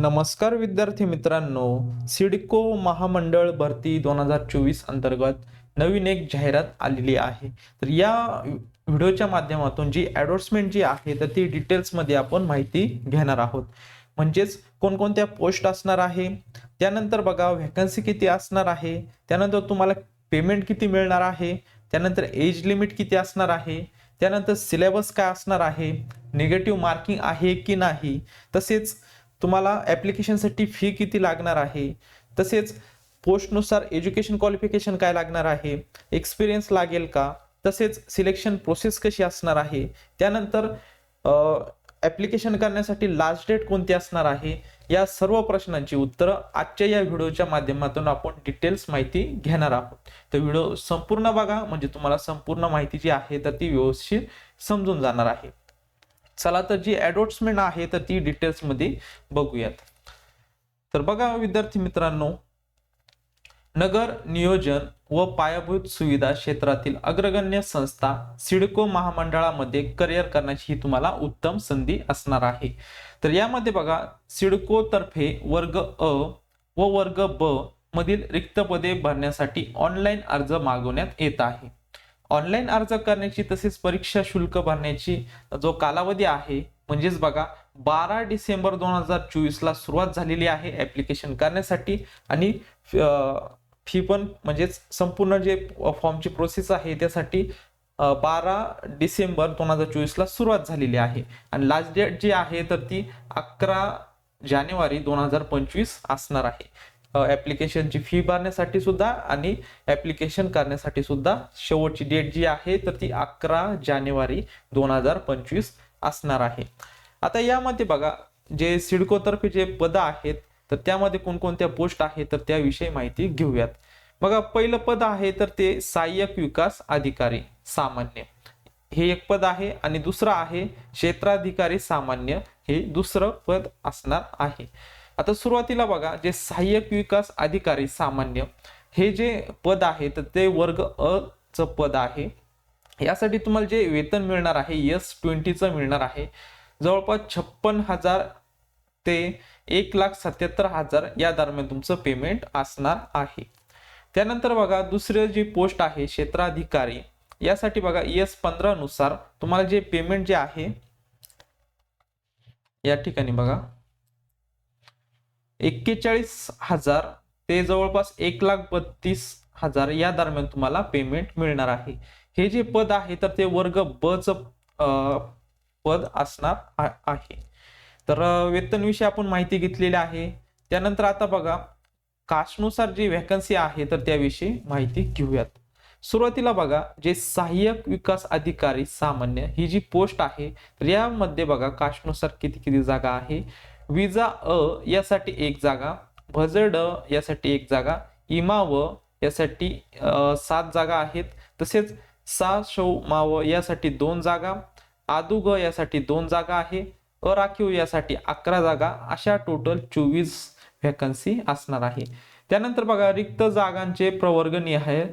नमस्कार विद्यार्थी मित्रांनो सिडको महामंडळ भरती दोन हजार चोवीस अंतर्गत नवीन एक जाहिरात आलेली आहे. तर या व्हिडिओच्या माध्यमातून जी ॲडव्हर्समेंट जी आहे तर ती डिटेल्समध्ये आपण माहिती घेणार आहोत. म्हणजेच कोणकोणत्या पोस्ट असणार आहे त्यानंतर बघा व्हॅकन्सी किती असणार आहे त्यानंतर तुम्हाला पेमेंट किती मिळणार आहे त्यानंतर एज लिमिट किती असणार आहे त्यानंतर सिलेबस काय असणार आहे निगेटिव्ह मार्किंग आहे की नाही तसेच तुम्हाला ॲप्लिकेशनसाठी फी किती लागणार आहे? तसेच पोस्टनुसार एज्युकेशन क्वालिफिकेशन काय लागणार आहे? एक्सपिरियन्स लागेल का? तसेच सिलेक्शन प्रोसेस कशी असणार आहे? त्यानंतर ॲप्लिकेशन करण्यासाठी लास्ट डेट कोणती असणार आहे? या सर्व प्रश्नांची उत्तरं आजच्या या व्हिडिओच्या माध्यमातून आपण डिटेल्स माहिती घेणार आहोत. तर व्हिडिओ संपूर्ण बघा म्हणजे तुम्हाला संपूर्ण माहिती जी आहे तर ती व्यवस्थित समजून जाणार आहे. चला तर जी ॲडव्हर्टमेंट आहे तर ती डिटेल्समध्ये बघूयात. तर बघा विद्यार्थी मित्रांनो नगर नियोजन व पायाभूत सुविधा क्षेत्रातील अग्रगण्य संस्था सिडको महामंडळामध्ये करिअर करण्याची ही तुम्हाला उत्तम संधी असणार आहे. तर यामध्ये बघा सिडको तर्फे वर्ग अ व वर्ग ब मधील रिक्त पदे भरण्यासाठी ऑनलाईन अर्ज मागवण्यात येत आहे. ऑनलाईन अर्ज करण्याची तसेच परीक्षा शुल्क भरण्याची जो कालावधी आहे म्हणजेच बघा बारा डिसेंबर दोन हजार चोवीसला सुरुवात झालेली आहे ॲप्लिकेशन करण्यासाठी आणि फी पण म्हणजेच संपूर्ण जे फॉर्मची प्रोसेस आहे त्यासाठी बारा डिसेंबर दोन हजार चोवीसला सुरुवात झालेली आहे. आणि लास्ट डेट जी आहे तर ती अकरा जानेवारी दोन हजार पंचवीस असणार आहे. ऍप्लिकेशनची फी भरण्यासाठी सुद्धा आणि ऍप्लिकेशन करण्यासाठी सुद्धा शेवटची डेट जी आहे तर ती अकरा जानेवारी दोन हजार पंचवीस असणार आहे. आता यामध्ये बघा जे सिडकोतर्फे जे पद आहेत तर त्यामध्ये कोणकोणत्या पोस्ट आहेत तर त्याविषयी माहिती घेऊयात. बघा पहिलं पद आहे तर ते सहाय्यक विकास अधिकारी सामान्य. हे एक पद आहे आणि दुसरं आहे क्षेत्राधिकारी सामान्य. हे दुसरं पद असणार आहे. आता सुरुवातीला बघा जे सहाय्यक विकास अधिकारी सामान्य हे जे पद आहे तर ते वर्ग अ च पद आहे. यासाठी तुम्हाला जे वेतन मिळणार आहे एस ट्वेंटीचं मिळणार आहे. जवळपास छप्पन हजार ते एक लाख सत्याहत्तर हजार या दरम्यान तुमचं पेमेंट असणार आहे. त्यानंतर बघा दुसरं जी पोस्ट आहे क्षेत्राधिकारी यासाठी बघा एस पंधरा नुसार तुम्हाला जे पेमेंट जे आहे या ठिकाणी बघा. एक्केचाळीस हजार ते जवळपास एक लाख बत्तीस हजार या दरम्यान तुम्हाला पेमेंट मिळणार आहे. हे जे पद आहे तर ते वर्ग ब च पद असणार आहे. तर वेतनविषयी आपण माहिती घेतलेली आहे. त्यानंतर आता बघा कास्टनुसार जी व्हॅकन्सी आहे तर त्याविषयी माहिती घेऊयात. सुरुवातीला बघा जे सहाय्यक विकास अधिकारी सामान्य ही जी पोस्ट आहे तर यामध्ये बघा कास्टनुसार किती किती जागा आहे. विजा अ यासाठी एक जागा भजड यासाठी एक जागा इमाव यासाठी सात जागा आहेत. तसेच सा शौ माव यासाठी दोन जागा आदुग यासाठी दोन जागा आहे अराखीव यासाठी अकरा जागा अशा टोटल चोवीस व्हॅकन्सी असणार आहे. त्यानंतर बघा रिक्त जागांचे प्रवर्गनीय आहे.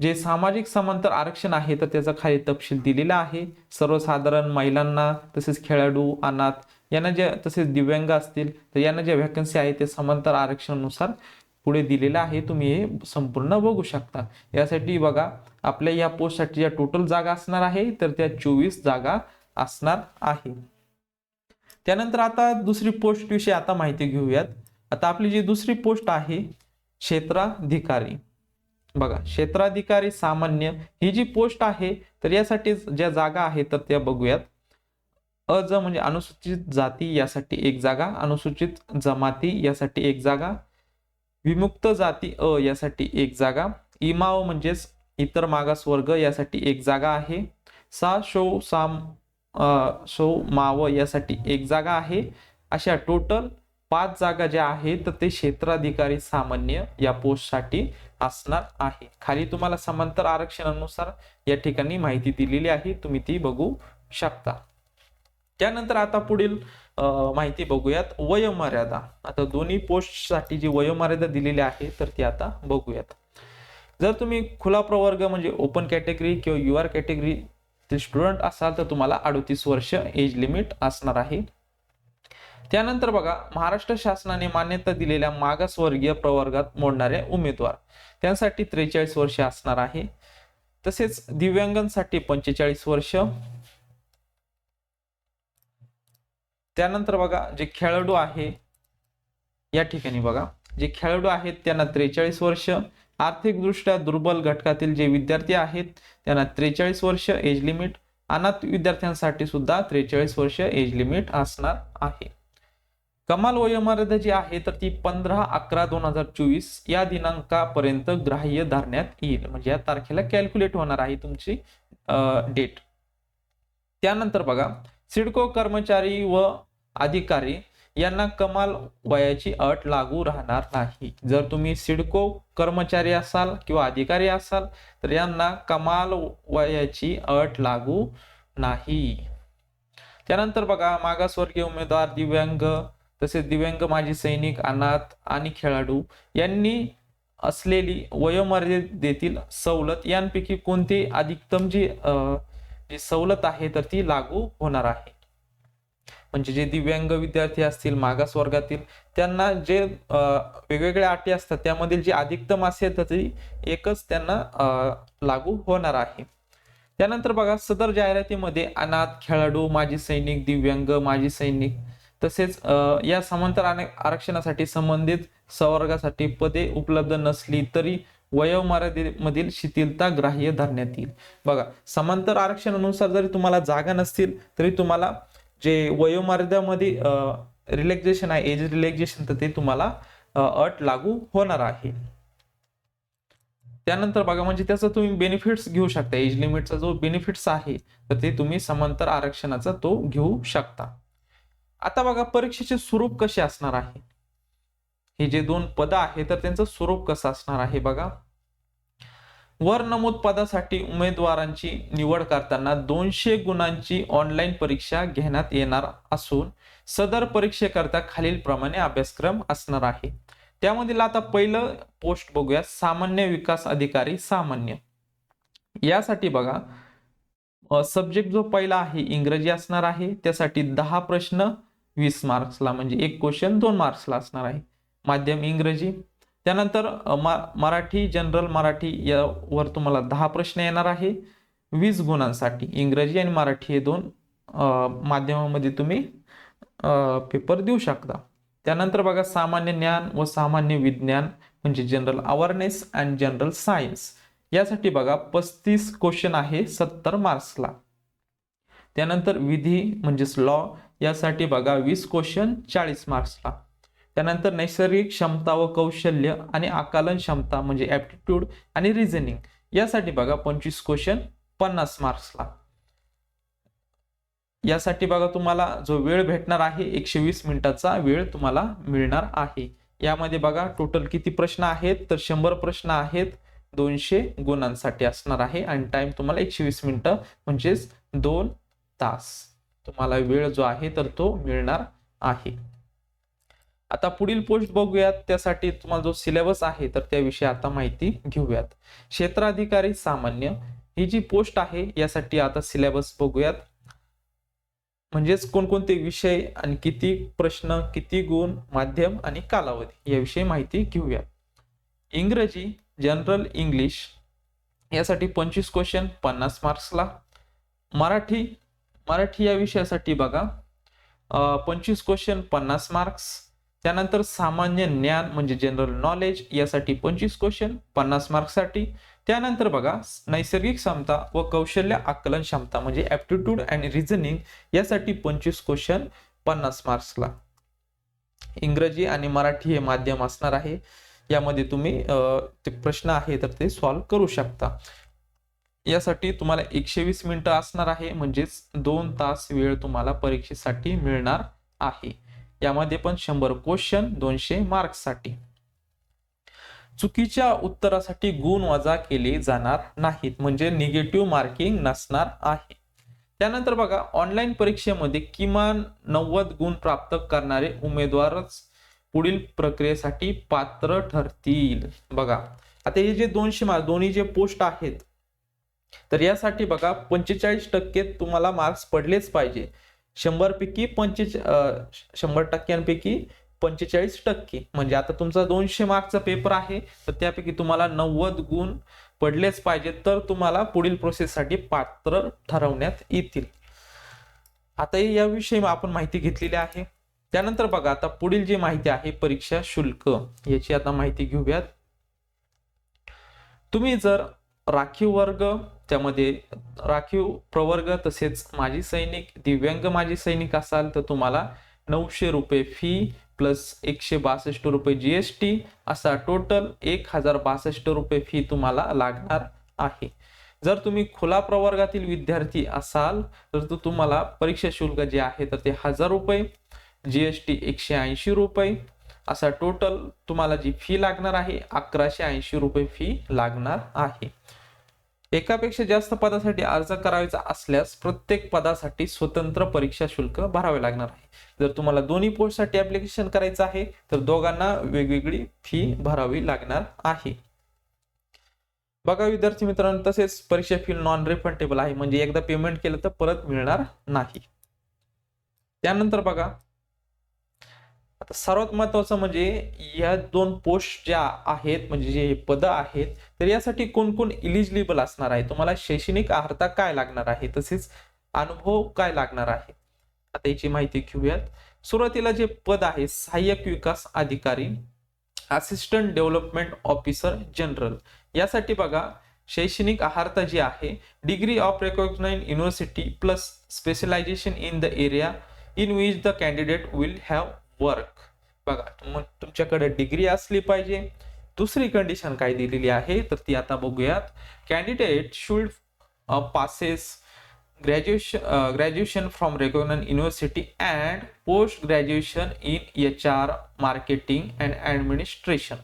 जे सामाजिक समांतर आरक्षण आहे तर त्याचा खाली तपशील दिलेला आहे. सर्वसाधारण महिलांना तसेच खेळाडू अनाथ यांना जे तसेच दिव्यांग असतील तर यांना ज्या व्हॅकन्सी आहे ते समांतर आरक्षणानुसार पुढे दिलेलं आहे. तुम्ही हे संपूर्ण बघू शकता. यासाठी बघा आपल्या या पोस्टसाठी ज्या टोटल जागा असणार आहे तर त्या चोवीस जागा असणार आहे. त्यानंतर आता दुसरी पोस्ट विषयी आता माहिती घेऊयात. आता आपली जी दुसरी पोस्ट आहे क्षेत्राधिकारी. बघा क्षेत्राधिकारी सामान्य ही जी पोस्ट आहे तर यासाठी ज्या जागा आहेत तर त्या बघूयात. अज म्हणजे अनुसूचित जाती यासाठी एक जागा अनुसूचित जमाती यासाठी एक जागा विमुक्त जाती अ यासाठी एक जागा इमाव म्हणजेच इतर मागास वर्ग यासाठी एक जागा आहे सा शो साम शो माव यासाठी एक जागा आहे. अशा टोटल पाच जागा ज्या आहेत तर ते क्षेत्राधिकारी सामान्य या पोस्टसाठी असणार आहे. खाली तुम्हाला समांतर आरक्षणानुसार या ठिकाणी माहिती दिलेली आहे तुम्ही ती बघू शकता. त्यानंतर आता पुढील माहिती बघूयात. वयोमर्यादा. आता दोन्ही पोस्टसाठी जी वयोमर्यादा दिलेली आहे तर ती आता बघूयात. जर तुम्ही खुला प्रवर्ग म्हणजे ओपन कॅटेगरी किंवा यू आर कॅटेगरी स्टुडंट असाल तर तुम्हाला अडतीस वर्ष एज लिमिट असणार आहे. त्यानंतर बघा महाराष्ट्र शासनाने मान्यता दिलेल्या मागासवर्गीय प्रवर्गात मोडणारे उमेदवार. त्यांसाठी त्रेचाळीस वर्ष असणार आहे. तसेच दिव्यांगांसाठी पंचेचाळीस वर्ष त्यानंतर बघा जे खेळाडू आहे या ठिकाणी बघा जे खेळाडू आहेत त्यांना त्रेचाळीस वर्ष. आर्थिकदृष्ट्या दुर्बल घटकातील जे विद्यार्थी आहेत त्यांना त्रेचाळीस वर्ष एज लिमिट अनाथ विद्यार्थ्यांसाठी सुद्धा त्रेचाळीस वर्ष एज लिमिट असणार आहे. कमाल वयोमर्यादा जी आहे तर ती पंधरा अकरा दोन हजार चोवीस या दिनांकापर्यंत ग्राह्य धरण्यात येईल. म्हणजे या तारखेला कॅल्क्युलेट होणार आहे तुमची डेट त्यानंतर बघा सिडको कर्मचारी व अधिकारी यांना कमाल वयाची अट लागू राहणार नाही. जर तुम्ही सिडको कर्मचारी असाल किंवा अधिकारी असाल तर यांना कमाल वयाची अट लागू नाही. त्यानंतर बघा मागासवर्गीय उमेदवार दिव्यांग तसेच दिव्यांग माजी सैनिक अनाथ आणि खेळाडू यांनी असलेली वयोमर्यादेतील सवलत यांपैकी कोणती अधिकतम जी अं, जी सवलत आहे तर ती लागू होणार आहे. म्हणजे जे दिव्यांग विद्यार्थी असतील मागास वर्गातील त्यांना जे वेगवेगळ्या अटी असतात त्यामधील जी अधिकतम असेल तर ती एकच त्यांना अं, लागू होणार आहे. त्यानंतर बघा सदर जाहिरातीमध्ये अनाथ खेळाडू माजी सैनिक दिव्यांग माजी सैनिक तसेच या समांतर आरक्षणासाठी संबंधित संवर्गासाठी पदे उपलब्ध नसली तरी वयोमर्यादेमधील शिथिलता ग्राह्य धरण्यात येईल. बघा समांतर आरक्षणानुसार जरी तुम्हाला जागा नसतील तरी तुम्हाला जे वयोमर्यादामध्ये रिलॅक्झेशन आहे एज रिलॅक्झेशन तर ते तुम्हाला अट लागू होणार आहे. त्यानंतर बघा म्हणजे त्याचा तुम्ही बेनिफिट्स घेऊ शकता. एज लिमिटचा जो बेनिफिट्स आहे तर ते तुम्ही समांतर आरक्षणाचा तो घेऊ शकता. आता बघा परीक्षेचे स्वरूप कसे असणार आहे? हे जे दोन पद आहे तर त्यांचं स्वरूप कसं असणार आहे बघा. वर नमूद पदासाठी उमेदवारांची निवड करताना दोनशे गुणांची ऑनलाईन परीक्षा घेण्यात येणार असून सदर परीक्षेकरता खालील प्रमाणे अभ्यासक्रम असणार आहे. त्यामधील आता पहिलं पोस्ट बघूया. सामान्य विकास अधिकारी सामान्य. यासाठी बघा सब्जेक्ट जो पहिला आहे इंग्रजी असणार आहे. त्यासाठी दहा प्रश्न वीस मार्क्सला म्हणजे एक क्वेश्चन दोन मार्क्सला असणार आहे. माध्यम इंग्रजी. त्यानंतर मा- मराठी जनरल मराठी यावर तुम्हाला दहा प्रश्न येणार आहे. वीस गुणांसाठी इंग्रजी आणि मराठी हे दोन माध्यमामध्ये तुम्ही पेपर देऊ शकता. त्यानंतर बघा सामान्य ज्ञान व सामान्य विज्ञान म्हणजे general awareness and general science यासाठी बघा पस्तीस क्वेश्चन आहे सत्तर मार्क्सला त्यानंतर विधी म्हणजेच लॉ यासाठी बघा वीस क्वेश्चन चाळीस मार्क्सला त्यानंतर नैसर्गिक क्षमता व कौशल्य आणि आकलन क्षमता म्हणजे ऍप्टिट्यूड आणि रिझनिंग यासाठी बघा पंचवीस क्वेश्चन पन्नास मार्क्सला यासाठी बघा तुम्हाला जो वेळ भेटणार आहे एकशे वीस मिनिटाचा वेळ तुम्हाला मिळणार आहे. यामध्ये बघा टोटल किती प्रश्न आहेत तर शंभर प्रश्न आहेत दोनशे गुणांसाठी असणार आहे आणि टाइम तुम्हाला एकशे वीस मिनिटं म्हणजेच दोन तास. तुम्हाला वेळ जो आहे तर तो मिळणार आहे. आता पुढील पोस्ट बघूयात. त्यासाठी तुम्हाला जो सिलेबस आहे तर त्याविषयी आता माहिती घेऊयात. क्षेत्राधिकारी सामान्य. ही जी पोस्ट आहे यासाठी आता सिलेबस बघूयात. म्हणजेच कोणकोणते विषय आणि किती प्रश्न किती गुण माध्यम आणि कालावधी याविषयी माहिती घेऊयात. इंग्रजी जनरल इंग्लिश यासाठी पंचवीस क्वेश्चन पन्नास मार्क्सला मराठी मराठी या विषयासाठी बघा. पंचवीस क्वेश्चन पन्नास मार्क्स त्यानंतर सामान्य ज्ञान म्हणजे जनरल नॉलेज यासाठी पंचवीस क्वेश्चन पन्नास मार्क्ससाठी त्यानंतर बघा नैसर्गिक क्षमता व कौशल्य आकलन क्षमता म्हणजे ऍप्टिट्यूड अँड रिझनिंग यासाठी पंचवीस क्वेश्चन पन्नास मार्क्सला इंग्रजी आणि मराठी हे माध्यम असणार आहे. यामध्ये तुम्ही ते प्रश्न आहे तर ते सॉल्व्ह करू शकता. यासाठी तुम्हाला एकशे वीस मिनिटं असणार आहे म्हणजेच दोन तास वेळ तुम्हाला परीक्षेसाठी मिळणार आहे. यामध्ये पण शंभर क्वेश्चन दोनशे मार्क्ससाठी चुकीच्या उत्तरासाठी गुण वजा केले जाणार नाहीत म्हणजे निगेटिव्ह मार्किंग नसणार आहे. त्यानंतर बघा ऑनलाईन परीक्षेमध्ये किमान नव्वद गुण प्राप्त करणारे उमेदवारच पुढील प्रक्रियेसाठी पात्र ठरतील. बघा आता हे जे दोनशे मार्क दोन्ही जे पोस्ट आहेत तर यासाठी बघा पंचेचाळीस टक्के तुम्हाला मार्क्स पडलेच पाहिजे. शंभरपैकी पैकी शंभर टक्क्यांपैकी पंचेचाळीस टक्के. म्हणजे आता तुमचा दोनशे मार्कचा पेपर आहे तर त्यापैकी तुम्हाला नव्वद गुण पडलेच पाहिजेत तर तुम्हाला पुढील प्रोसेससाठी पात्र ठरवण्यात येतील. आता याविषयी आपण माहिती घेतलेली आहे. त्यानंतर बघा आता पुढील जी माहिती आहे परीक्षा शुल्क याची आता माहिती घेऊयात. तुम्ही जर राखीव वर्ग त्यामध्ये राखीव प्रवर्ग तसेच माजी सैनिक दिव्यांग माजी सैनिक असाल तर तुम्हाला नऊशे रुपये फी प्लस एकशे बासष्ट रुपये जी एस टी असा टोटल एक हजार बासष्ट रुपये फी तुम्हाला लागणार आहे. जर तुम्ही खुला प्रवर्गातील विद्यार्थी असाल तर तो तुम्हाला परीक्षा शुल्क जे आहे तर ते हजार रुपये जी एस टी एकशे ऐंशी रुपये असा टोटल तुम्हाला जी फी लागणार आहे अकराशे ऐंशी रुपये फी लागणार आहे. एकापेक्षा जास्त पदासाठी अर्ज करायचा असल्यास प्रत्येक पदासाठी स्वतंत्र परीक्षा शुल्क भरावे लागणार आहे. जर तुम्हाला दोन्ही पोस्टसाठी ऍप्लिकेशन करायचं आहे तर दोघांना वेगवेगळी फी भरावी लागणार आहे. बघा विद्यार्थी मित्रांनो तसेच परीक्षा फी नॉन रिफंडेबल आहे. म्हणजे एकदा पेमेंट केलं तर परत मिळणार नाही. त्यानंतर बघा आता सर्वात महत्वाचं म्हणजे या दोन पोस्ट ज्या आहेत म्हणजे जे पद आहेत तर यासाठी कोण कोण इलिजिबल असणार आहे? तुम्हाला शैक्षणिक अर्हता काय लागणार आहे? तसेच अनुभव काय लागणार आहे? आता याची माहिती घेऊयात. सुरुवातीला जे पद आहे सहाय्यक विकास अधिकारी असिस्टंट डेव्हलपमेंट ऑफिसर जनरल यासाठी बघा शैक्षणिक आहारता जी आहे degree of recognise university plus specialisation in the area in which the candidate will have work बघा मग तुमच्याकडे डिग्री असली पाहिजे. दुसरी कंडिशन काय दिलेली आहे तर ती आता बघूयात. Candidate should passes graduation graduation from recognise university and post graduation in H R marketing and administration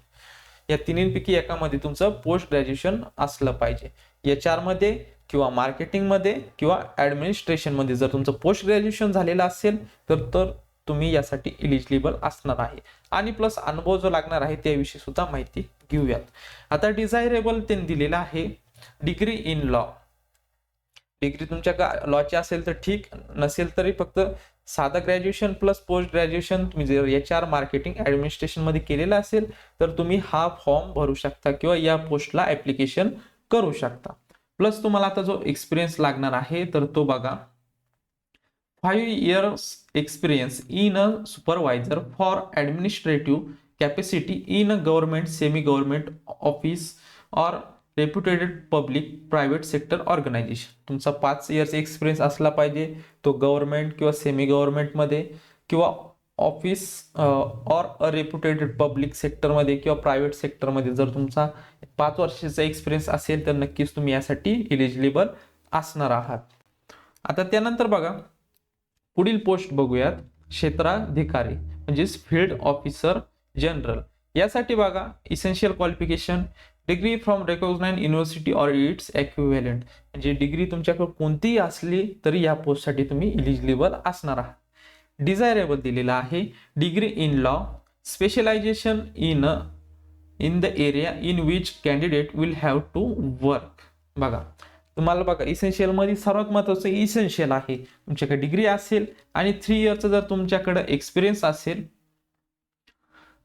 या तिन्हीपैकी एकामध्ये तुमचं पोस्ट ग्रॅज्युएशन असलं पाहिजे. एच आरमध्ये किंवा मार्केटिंगमध्ये किंवा ऍडमिनिस्ट्रेशनमध्ये जर तुमचं पोस्ट ग्रॅज्युएशन झालेलं असेल तर तर तुम्ही यासाठी इलिजिबल असणार आहे. आणि प्लस अनुभव जो लागणार आहे त्याविषयी सुद्धा माहिती घेऊयात. आता डिझायरेबल त्यांनी दिलेलं आहे डिग्री इन लॉ डिग्री तुमच्या लॉची असेल तर ठीक नसेल तरी फक्त साधं ग्रॅज्युएशन प्लस पोस्ट ग्रॅज्युएशन तुम्ही जर एच आर मार्केटिंग ॲडमिनिस्ट्रेशनमध्ये केलेलं असेल तर तुम्ही हा फॉर्म भरू शकता किंवा या पोस्टला ऍप्लिकेशन करू शकता. प्लस तुम्हाला आता जो एक्सपिरियन्स लागणार आहे तर तो बघा. Five years experience in a supervisor for administrative capacity in a government semi government office or reputed public private sector organisation तुमचा पाच इयर्स एक्सपिरियन्स असला पाहिजे. तो गव्हर्नमेंट किंवा सेमी गव्हर्नमेंटमध्ये किंवा office or a reputed public सेक्टरमध्ये किंवा प्रायव्हेट सेक्टरमध्ये जर तुमचा पाच वर्षाचा एक्सपिरियन्स असेल तर नक्कीच तुम्ही यासाठी इलिजिबल असणार आहात. आता त्यानंतर बघा पुढील पोस्ट बघूयात. क्षेत्राधिकारी म्हणजेच फील्ड ऑफिसर जनरल. यासाठी बघा essential qualification degree from recognise university or its equivalent म्हणजे डिग्री तुमच्याकडे कोणतीही असली तरी या पोस्टसाठी तुम्ही इलिजिबल असणार आहात. डिझायरेबल दिलेला आहे. Degree in law specialisation in in the area in which candidate will have to work बघा तुम्हाला बघा इसेन्शियलमध्ये सर्वात महत्वाचं इसेन्शियल आहे. तुमच्याकडे डिग्री असेल आणि थ्री इयरचा जर तुमच्याकडे एक्सपिरियन्स असेल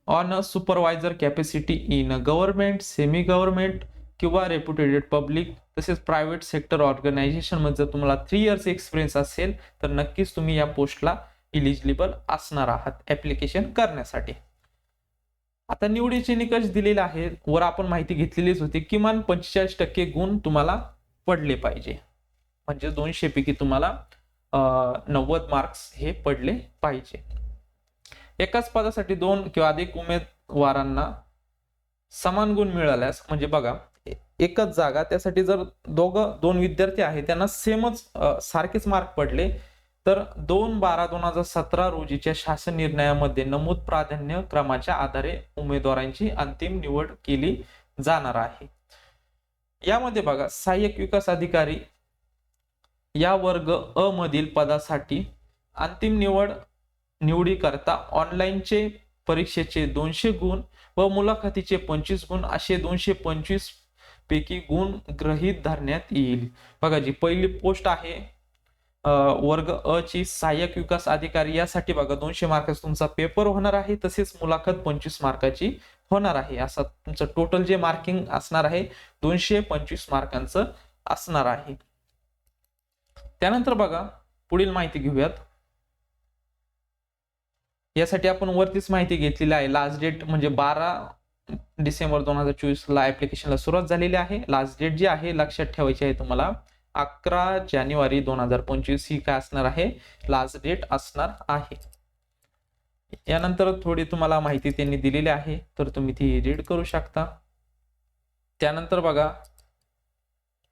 on a supervisor capacity in a government semi government किंवा रेप्युटेटेड पब्लिक तसेच प्रायव्हेट सेक्टर ऑर्गनायझेशनमध्ये जर तुम्हाला थ्री इयर्स एक्सपिरियन्स असेल तर नक्कीच तुम्ही या पोस्टला इलिजिबल असणार आहात ऍप्लिकेशन करण्यासाठी. आता निवडीचे निकष दिलेले आहेत. वर आपण माहिती घेतलेलीच होती. किमान पंचेचाळीस टक्के गुण तुम्हाला पडले पाहिजे. म्हणजे दोनशे पैकी तुम्हाला नव्वद मार्क्स हे पडले पाहिजे. एकाच पदासाठी दोन किंवा अधिक उमेदवारांना समान गुण मिळाल्यास म्हणजे बघा एकच जागा त्यासाठी जर दोघं दोन विद्यार्थी आहेत त्यांना सेमच सारखेच मार्क पडले तर दोन बारा दोन हजार सतरा रोजीच्या शासन निर्णयामध्ये नमूद प्राधान्य क्रमाच्या आधारे उमेदवारांची अंतिम निवड केली जाणार आहे. यामध्ये बघा सहाय्यक विकास अधिकारी या वर्ग अ मधील पदासाठी अंतिम निवड निवडी करता ऑनलाईनचे परीक्षेचे दोनशे गुण व मुलाखतीचे पंचवीस गुण असे दोनशे पंचवीस पैकी गुण ग्रहित धरण्यात येईल. बघा जी पहिली पोस्ट आहे वर्ग अ ची सहाय्यक विकास अधिकारी यासाठी बघा दोनशे मार्काचा तुमचा पेपर होणार आहे. तसेच मुलाखत पंचवीस मार्काची होणार आहे. असं तुमचं टोटल जे मार्किंग असणार आहे दोनशे पंचवीस मार्कांचं असणार आहे. त्यानंतर बघा पुढील माहिती घेऊयात. यासाठी आपण वरतीच माहिती घेतलेली आहे. लास्ट डेट म्हणजे बारा डिसेंबर दोन हजार चोवीस ला ऍप्लिकेशनला सुरुवात झालेली आहे. लास्ट डेट जी आहे लक्षात ठेवायची आहे तुम्हाला अकरा जानेवारी दोन हजार पंचवीस ही काय असणार आहे? लास्ट डेट असणार आहे. यानंतर थोडी तुम्हाला माहिती त्यांनी दिलेली आहे तर तुम्ही ती रीड करू शकता. त्यानंतर बघा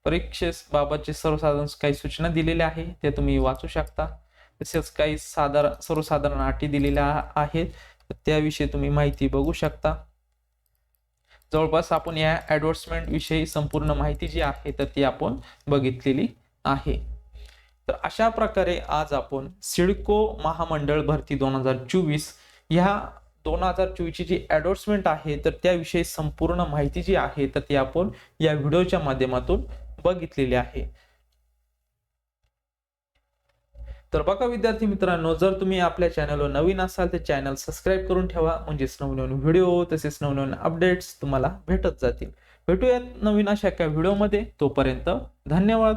परीक्षेबाबतचे सर्वसाधारण काही सूचना दिलेल्या आहे ते तुम्ही वाचू शकता. तसेच काही साधारण सर्वसाधारण अटी दिलेल्या आहेत त्याविषयी तुम्ही माहिती बघू शकता. जवळपास आपण या ॲडव्हर्टमेंट विषयी संपूर्ण माहिती जी आहे तर ती आपण बघितलेली आहे. तर अशा प्रकारे आज आपण सिडको महामंडळ भरती दोन हजार चोवीस ह्या दोन हजार चोवीसची जी ॲडव्हर्टमेंट आहे तर त्याविषयी संपूर्ण माहिती जी आहे तर ती आपण या व्हिडिओच्या माध्यमातून बघितलेली आहे. तर बघा विद्यार्थी मित्रांनो जर तुम्ही आपल्या चॅनलवर नवीन असाल तर चॅनल सबस्क्राईब करून ठेवा. म्हणजेच नवनवीन व्हिडिओ तसेच नवनवीन अपडेट्स तुम्हाला भेटत जातील. भेटूयात नवीन अशा एका व्हिडिओमध्ये. तोपर्यंत धन्यवाद.